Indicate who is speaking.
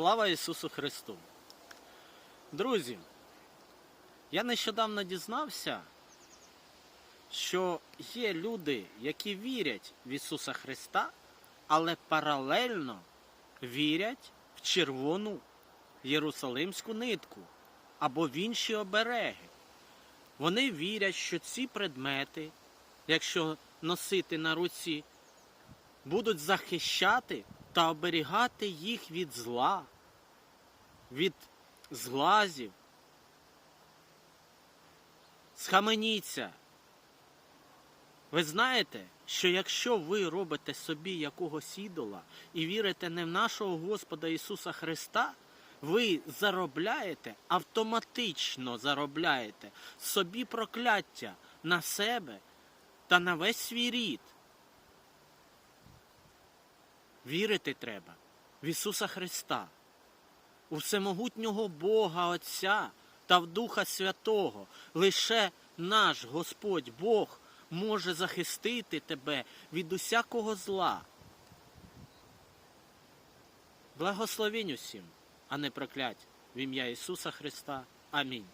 Speaker 1: Слава Ісусу Христу! Друзі, я нещодавно дізнався, що є люди, які вірять в Ісуса Христа, але паралельно вірять в червону Єрусалимську нитку або в інші обереги. Вони вірять, що ці предмети, якщо носити на руці, будуть захищати та оберігати їх від зла, від зглазів. Схаменіться. Ви знаєте, що якщо ви робите собі якогось ідола і вірите не в нашого Господа Ісуса Христа, ви заробляєте, автоматично заробляєте собі прокляття на себе та на весь свій рід. Вірити треба в Ісуса Христа, у всемогутнього Бога Отця та в Духа Святого. Лише наш Господь Бог може захистити тебе від усякого зла. Благословінь усім, а не проклять в ім'я Ісуса Христа. Амінь.